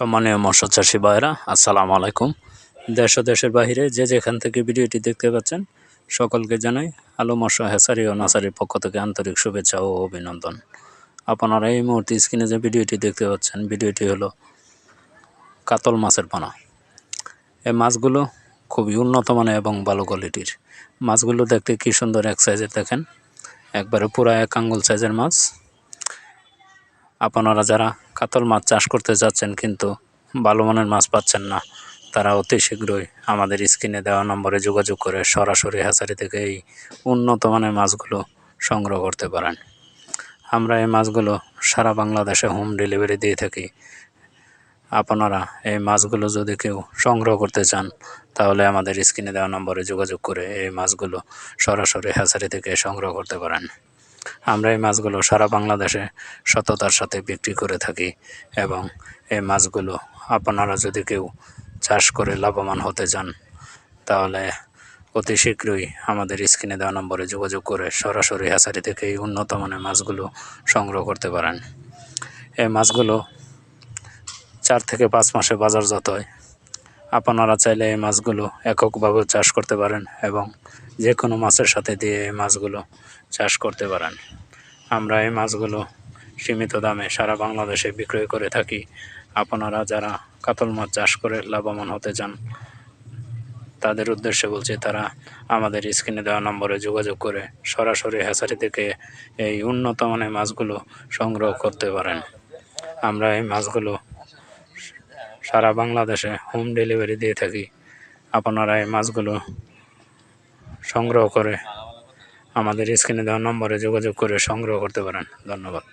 সম্মানীয় মৎস্য চাষী ভাইরা আসসালামু আলাইকুম। দেশ ও দেশের বাহিরে যে যেখান থেকে ভিডিওটি দেখতে পাচ্ছেন, সকলকে জানাই আলো, মৎস্য, হেসারি ও নাসারির পক্ষ থেকে আন্তরিক শুভেচ্ছা ও অভিনন্দন। আপনারা এই মুহূর্তে স্ক্রিনে যে ভিডিওটি দেখতে পাচ্ছেন, ভিডিওটি হলো কাতল মাছের পানা। এই মাছগুলো খুবই উন্নত মানের এবং ভালো কোয়ালিটির মাছগুলো দেখতে কি সুন্দর এক সাইজের দেখেন। একবারে পুরা এক আঙ্গুল সাইজের মাছ। আপনারা যারা কাতল মাছ চাষ করতে যাচ্ছেন কিন্তু ভালো মানের মাছ পাচ্ছেন না। তারা অতি শীঘ্রই আমাদের স্ক্রিনে দেওয়া নম্বরে যোগাযোগ করে সরাসরি হ্যাচারি থেকে এই উন্নত মানের মাছগুলো সংগ্রহ করতে পারেন। আমরা এই মাছগুলো সারা বাংলাদেশে হোম ডেলিভারি দিয়ে থাকি। আপনারা এই মাছগুলো যদি কেউ সংগ্রহ করতে চান, তাহলে আমাদের স্ক্রিনে দেওয়া নম্বরে যোগাযোগ করে এই মাছগুলো সরাসরি হ্যাচারি থেকে সংগ্রহ করতে পারেন। আমরা এই মাছগুলো সারা বাংলাদেশে সততার সাথে বিক্রি করে থাকি এবং এই মাছগুলো আপনারা যদি কেউ চাষ করে লাভবান হতে চান, তাহলে অতি শীঘ্রই আমাদের স্ক্রিনে দেওয়া নম্বরে যোগাযোগ করে সরাসরি হ্যাচারি থেকে এই উন্নত মানের মাছগুলো সংগ্রহ করতে পারেন। এই মাছগুলো চার থেকে পাঁচ মাসে বাজারজাত হয়। আপনারা চাইলে এই মাছগুলো এককভাবে চাষ করতে পারেন এবং যে কোনো মাছের সাথে দিয়ে এই মাছগুলো চাষ করতে পারেন। আমরা এই মাছগুলো সীমিত দামে সারা বাংলাদেশে বিক্রয় করে থাকি। আপনারা যারা কাতল মাছ চাষ করে লাভবান হতে চান, তাদের উদ্দেশ্যে বলছি, তারা আমাদের স্ক্রিনে দেওয়া নম্বরে যোগাযোগ করে সরাসরি হ্যাচারি থেকে এই উন্নত মানের মাছগুলো সংগ্রহ করতে পারেন। আমরা এই মাছগুলো সারা বাংলাদেশে হোম ডেলিভারি দিয়ে থাকি। আপনারা এই মাছগুলো সংগ্রহ করে আমাদের স্ক্রিনে দেওয়া নম্বরে যোগাযোগ করে সংগ্রহ করতে পারেন। ধন্যবাদ।